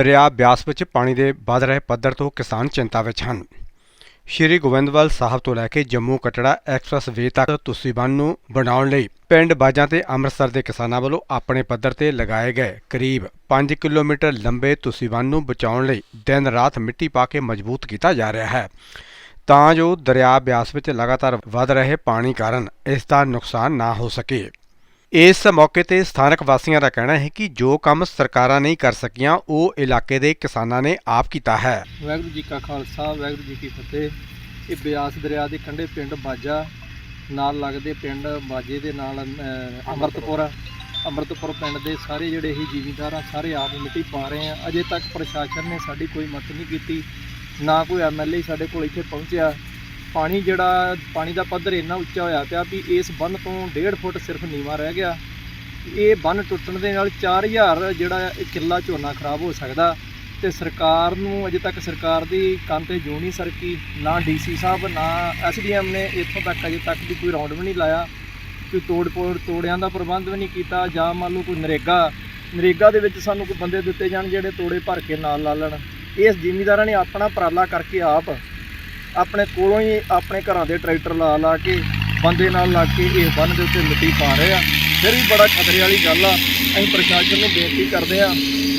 ਦਰਿਆ ਬਿਆਸ ਵਿੱਚ ਪਾਣੀ ਦੇ ਵੱਧ ਰਹੇ ਪੱਧਰ ਤੋਂ ਕਿਸਾਨ ਚਿੰਤਾ ਵਿੱਚ ਹਨ। ਸ਼੍ਰੀ ਗੋਬਿੰਦਵਾਲ ਸਾਹਿਬ ਤੋਂ ਲੈ ਕੇ ਜੰਮੂ ਕਟੜਾ ਐਕਸਪ੍ਰੈਸ ਵੇ ਤੱਕ ਤੁਸੀਂ ਬੰਨ ਨੂੰ ਬਣਾਉਣ ਲਈ ਪਿੰਡ ਬਾਜਾਂ ਤੇ ਅੰਮ੍ਰਿਤਸਰ ਦੇ ਕਿਸਾਨਾਂ ਵੱਲੋਂ ਆਪਣੇ ਪੱਧਰ ਤੇ ਲਗਾਏ ਗਏ ਕਰੀਬ 5 ਕਿਲੋਮੀਟਰ ਲੰਬੇ ਤੁਸੀਂ ਬੰਨ ਨੂੰ ਬਚਾਉਣ ਲਈ ਦਿਨ ਰਾਤ ਮਿੱਟੀ ਪਾ ਕੇ ਮਜ਼ਬੂਤ ਕੀਤਾ ਜਾ ਰਿਹਾ ਹੈ। ਤਾਂ ਜੋ ਦਰਿਆ ਬਿਆਸ ਵਿੱਚ ਲਗਾਤਾਰ ਵਧ ਰਹੇ ਪਾਣੀ ਕਾਰਨ ਇਸ ਦਾ ਨੁਕਸਾਨ ਨਾ ਹੋ ਸਕੇ। ਇਸ ਮੌਕੇ ਤੇ ਸਥਾਨਕ ਵਾਸੀਆਂ ਦਾ ਕਹਿਣਾ ਹੈ ਕਿ ਜੋ ਕੰਮ ਸਰਕਾਰਾਂ ਨਹੀਂ ਕਰ ਸਕੀਆਂ ਉਹ ਇਲਾਕੇ ਦੇ ਕਿਸਾਨਾਂ ਨੇ ਆਪ ਕੀਤਾ ਹੈ। ਵਾਹਿਗੁਰੂ ਜੀ ਕਾ ਖਾਲਸਾ ਵਾਹਿਗੁਰੂ ਜੀ ਕੀ ਫਤਿਹ। ਇਹ ਬਿਆਸ ਦਰਿਆ ਦੇ ਕੰਢੇ ਪਿੰਡ ਬਾਜਾ ਨਾਲ ਲੱਗਦੇ ਪਿੰਡ ਬਾਜੇ ਦੇ ਨਾਲ ਅਹ, ਅੰਮ੍ਰਿਤਪੁਰ ਅੰਮ੍ਰਿਤਪੁਰ ਪਿੰਡ ਦੇ ਸਾਰੇ ਜਿਹੜੇ ਹੀ ਜ਼ਿਮੀਂਦਾਰ ਆ ਸਾਰੇ ਆਪ ਮਿੱਟੀ ਪਾ ਰਹੇ ਆ। ਅਜੇ ਤੱਕ ਪ੍ਰਸ਼ਾਸਨ ਨੇ ਸਾਡੀ ਕੋਈ ਮਦਦ ਨਹੀਂ ਕੀਤੀ। ਨਾ ਕੋਈ ਐਮਐਲਏ ਸਾਡੇ ਕੋਲ ਇੱਥੇ ਪਹੁੰਚਿਆ। ਪਾਣੀ ਜਿਹੜਾ, ਪਾਣੀ ਦਾ ਪੱਧਰ ਇੰਨਾ ਉੱਚਾ ਹੋਇਆ ਪਿਆ ਵੀ ਇਸ ਬੰਨ ਤੋਂ 1.5 ਫੁੱਟ ਸਿਰਫ ਨੀਵਾ ਰਹਿ ਗਿਆ। ਇਹ ਬੰਨ ਟੁੱਟਣ ਦੇ ਨਾਲ 4000 ਜਿਹੜਾ ਕਿੱਲਾ ਝੋਨਾ ਖਰਾਬ ਹੋ ਸਕਦਾ ਤੇ ਸਰਕਾਰ ਨੂੰ ਅਜੇ ਤੱਕ ਸਰਕਾਰ ਦੀ ਕੰਨ ਤੇ ਜੂ ਨਹੀਂ ਸਰਕੀ, ਨਾ ਡੀਸੀ ਸਾਹਿਬ, ਨਾ ਐਸਡੀਐਮ ਨੇ ਇੱਥੋਂ ਤੱਕ ਅਜੇ ਤੱਕ ਵੀ ਕੋਈ ਰੌਂਡ ਵੀ ਨਹੀਂ ਲਾਇਆ, ਕੋਈ ਤੋੜ ਪੋੜ ਤੋੜਿਆਂ ਦਾ ਪ੍ਰਬੰਧ ਵੀ ਨਹੀਂ ਕੀਤਾ ਜਾਂ ਮੰਨ ਲਓ ਕੋਈ ਨਰੇਗਾ ਨਰੇਗਾ ਦੇ ਵਿੱਚ ਸਾਨੂੰ ਕੋਈ ਬੰਦੇ ਦਿੱਤੇ ਜਾਣ ਜਿਹੜੇ ਤੋੜੇ ਭਰ ਕੇ ਨਾਲ ਲਾ ਲੈਣ। ਇਸ ਜ਼ਿਮੀਦਾਰਾਂ ਨੇ ਆਪਣਾ ਉਪਰਾਲਾ ਕਰਕੇ ਆਪ ਆਪਣੇ ਕੋਲੋਂ ਹੀ ਆਪਣੇ ਘਰਾਂ ਦੇ ਟਰੈਕਟਰ ਲਾ ਲਾ ਕੇ ਬੰਦੇ ਨਾਲ ਲਾ ਕੇ ਇਹ ਬੰਨ ਦੇ ਉੱਤੇ ਮਿੱਟੀ ਪਾ ਰਹੇ ਆ। ਫਿਰ ਵੀ ਬੜਾ ਖਤਰੇ ਵਾਲੀ ਗੱਲ ਆ। ਅਸੀਂ ਪ੍ਰਸ਼ਾਸਨ ਨੂੰ ਬੇਨਤੀ ਕਰਦੇ ਆ,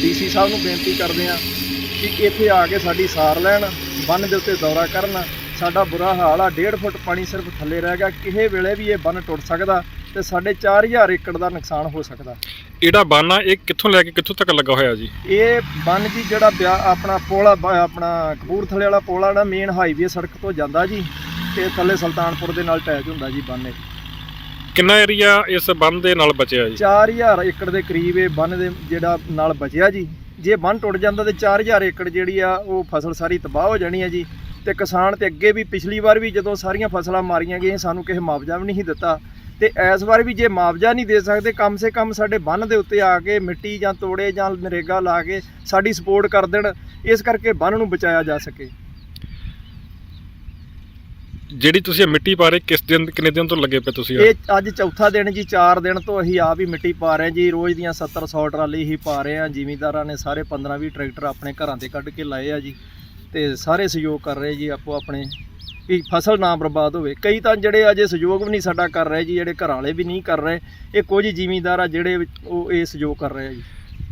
ਡੀਸੀ ਸਾਹਿਬ ਨੂੰ ਬੇਨਤੀ ਕਰਦੇ ਆ ਕਿ ਇੱਥੇ ਆ ਕੇ ਸਾਡੀ ਸਾਰ ਲੈਣ, ਬੰਨ ਦੇ ਉੱਤੇ ਦੌਰਾ ਕਰਨ। ਸਾਡਾ ਬੁਰਾ ਹਾਲ ਆ 1.5 ਫੁੱਟ ਪਾਣੀ ਸਿਰਫ ਥੱਲੇ ਰਹਿ ਗਿਆ। ਕਿਸੇ ਵੇਲੇ ਵੀ ਇਹ ਬੰਨ ਟੁੱਟ ਸਕਦਾ ਤੇ ਸਾਡੇ 4000 ਏਕੜ ਦਾ ਨੁਕਸਾਨ ਹੋ ਸਕਦਾ। ਇਹੜਾ ਬਾਨਾ ਇਹ ਕਿੱਥੋਂ ਲੈ ਕੇ ਕਿੱਥੋਂ ਤੱਕ ਲੱਗਾ ਹੋਇਆ ਜੀ? ਇਹ ਬੰਨ ਜੀ ਜਿਹੜਾ ਬਿਆ- ਆਪਣਾ ਪੁਲ ਆ, ਬ- ਆਪਣਾ ਕਪੂਰਥਲੇ ਵਾਲਾ ਪੁਲ ਆ ਨਾ ਮੇਨ ਹਾਈਵੇ ਸੜਕ ਤੋਂ ਜਾਂਦਾ ਜੀ ਤੇ ਥੱਲੇ ਸੁਲਤਾਨਪੁਰ ਦੇ ਨਾਲ ਅਟੈਚ ਹੁੰਦਾ ਜੀ ਬੰਨ ਇਹ। ਕਿੰਨਾ ਏਰੀਆ ਇਸ ਬੰਨ ਦੇ ਨਾਲ ਬਚਿਆ ਜੀ? 4000 ਏਕੜ ਦੇ ਕਰੀਬ ਇਹ ਬੰਨ ਦੇ ਜਿਹੜਾ ਨਾਲ ਬਚਿਆ ਜੀ। ਜੇ ਬੰਨ ਟੁੱਟ ਜਾਂਦਾ ਤੇ 4000 ਏਕੜ ਜਿਹੜੀ ਆ ਉਹ ਫਸਲ ਸਾਰੀ ਤਬਾਹ ਹੋ ਜਾਣੀ ਹੈ ਜੀ। ਤੇ ਕਿਸਾਨ ਤੇ ਅੱਗੇ ਵੀ ਪਿਛਲੀ ਵਾਰ ਵੀ ਜਦੋਂ ਸਾਰੀਆਂ ਫਸਲਾਂ ਮਾਰੀਆਂ ਗਈਆਂ ਸਾਨੂੰ ਕਿਸੇ ਮੁਆਵਜ਼ਾ ਵੀ ਨਹੀਂ ਦਿੱਤਾ। ਤੇ ਇਸ ਵਾਰ ਵੀ ਜੇ ਮੁਆਵਜ਼ਾ ਨਹੀਂ ਦੇ ਸਕਦੇ ਕਮ ਸੇ ਕਮ ਸਾਡੇ ਬੰਨ ਦੇ ਉੱਤੇ ਆ ਕੇ ਮਿੱਟੀ ਜਾਂ ਤੋੜੇ ਜਾਂ ਨਰੇਗਾ ਲਾ ਕੇ ਸਾਡੀ ਸਪੋਰਟ ਕਰ ਦੇਣ ਇਸ ਕਰਕੇ ਬੰਨ ਨੂੰ ਬਚਾਇਆ ਜਾ ਸਕੇ। ਜਿਹੜੀ ਤੁਸੀਂ ਮਿੱਟੀ ਪਾ ਰਹੇ ਕਿਸ ਦਿਨ ਕਿੰਨੇ ਦਿਨ ਤੋਂ ਲੱਗੇ ਪਏ ਤੁਸੀਂ ਇਹ ਅੱਜ ਚੌਥਾ ਦਿਨ ਜੀ 4 ਦਿਨ ਤੋਂ ਅਸੀਂ ਆਪ ਹੀ ਮਿੱਟੀ ਪਾ ਰਹੇ ਜੀ ਰੋਜ਼ ਦੀਆਂ 70 100 ਟਰਾਲੀ ਹੀ ਪਾ ਰਹੇ ਹਾਂ ਜ਼ਿਮੀਂਦਾਰਾਂ ਨੇ ਸਾਰੇ 15 20 ਟਰੈਕਟਰ ਆਪਣੇ ਘਰਾਂ ਤੇ ਕੱਢ ਕੇ ਲਾਏ ਆ ਜੀ ਤੇ ਸਾਰੇ ਸਹਿਯੋਗ ਕਰ ਰਹੇ ਜੀ ਆਪੋ ਆਪਣੇ ਵੀ ਫਸਲ ਨਾ ਬਰਬਾਦ ਹੋਵੇ। ਕਈ ਤਾਂ ਜਿਹੜੇ ਅਜੇ ਸਹਿਯੋਗ ਵੀ ਨਹੀਂ ਸਾਡਾ ਕਰ ਰਹੇ ਜੀ ਜਿਹੜੇ ਘਰਾਂ ਵਾਲੇ ਵੀ ਨਹੀਂ ਕਰ ਰਹੇ ਇਹ ਕੁਝ ਜ਼ਿਮੀਂਦਾਰ ਆ ਜਿਹੜੇ ਉਹ ਇਹ ਸਹਿਯੋਗ ਕਰ ਰਹੇ ਆ ਜੀ।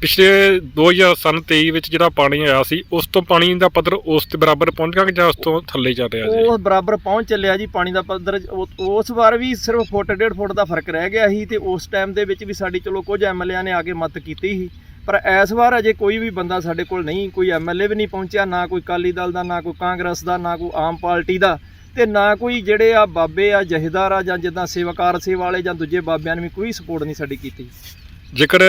ਪਿਛਲੇ 2023 ਵਿੱਚ ਜਿਹੜਾ ਪਾਣੀ ਆਇਆ ਸੀ ਉਸ ਤੋਂ ਪਾਣੀ ਦਾ ਪੱਧਰ ਉਸ ਦੇ ਬਰਾਬਰ ਪਹੁੰਚ ਗਿਆ ਕਿ ਜਾਂ ਉਸ ਤੋਂ ਥੱਲੇ ਚੱਲ ਰਿਹਾ ਜੀ ਉਹ ਬਰਾਬਰ ਪਹੁੰਚ ਚੱਲਿਆ ਜੀ ਪਾਣੀ ਦਾ ਪੱਧਰ ਉਸ ਵਾਰ ਵੀ ਸਿਰਫ ਫੁੱਟ ਡੇਢ ਫੁੱਟ ਦਾ ਫ਼ਰਕ ਰਹਿ ਗਿਆ ਸੀ ਤੇ ਉਸ ਟਾਈਮ ਦੇ ਵਿੱਚ ਵੀ ਸਾਡੀ ਚਲੋ ਕੁਝ ਐਮਐਲਏ ਨੇ ਆ ਕੇ ਮਦਦ ਕੀਤੀ ਸੀ। ਪਰ ਇਸ ਵਾਰ ਅਜੇ ਕੋਈ ਵੀ ਬੰਦਾ ਸਾਡੇ ਕੋਲ ਨਹੀਂ ਕੋਈ ਐਮਐਲਏ ਵੀ ਨਹੀਂ ਪਹੁੰਚਿਆ ਨਾ ਕੋਈ ਕਾਲੀ ਦਲ ਦਾ ਨਾ ਕੋਈ ਕਾਂਗਰਸ ਦਾ ਨਾ ਕੋਈ ਆਮ ਪਾਰਟੀ ਦਾ ਤੇ ਨਾ ਕੋਈ ਜਿਹੜੇ ਆ ਬਾਬੇ ਆ ਜਹੇਦਾਰ ਆ ਜਾਂ ਜਿੱਦਾਂ ਸੇਵਾਕਾਰ ਸੇਵਾ ਵਾਲੇ ਜਾਂ ਦੂਜੇ ਬਾਬਿਆਂ ਨੇ ਵੀ ਕੋਈ ਸਪੋਰਟ ਨਹੀਂ ਸਾਡੀ ਕੀਤੀ। ਜੇਕਰ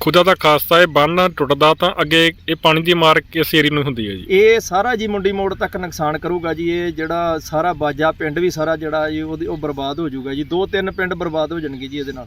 ਖੁਦਾ ਦਾ ਖਾਸਤਾ ਇਹ ਬੰਨ ਟੁੱਟਦਾ ਤਾਂ ਅੱਗੇ ਇਹ ਪਾਣੀ ਦੀ ਮਾਰ ਕਿਸ ਏਰੀਏ ਨੂੰ ਹੁੰਦੀ ਹੈ ਜੀ? ਇਹ ਸਾਰਾ ਜੀ ਮੁੰਡੀ ਮੋੜ ਤੱਕ ਨੁਕਸਾਨ ਕਰੂਗਾ ਜੀ ਇਹ ਜਿਹੜਾ ਸਾਰਾ ਬਾਜਾ ਪਿੰਡ ਵੀ ਸਾਰਾ ਜਿਹੜਾ ਜੀ ਉਹ ਬਰਬਾਦ ਹੋ ਜਾਊਗਾ ਜੀ ਦੋ ਤਿੰਨ ਪਿੰਡ ਬਰਬਾਦ ਹੋ ਜਾਣਗੇ ਜੀ ਇਹਦੇ ਨਾਲ।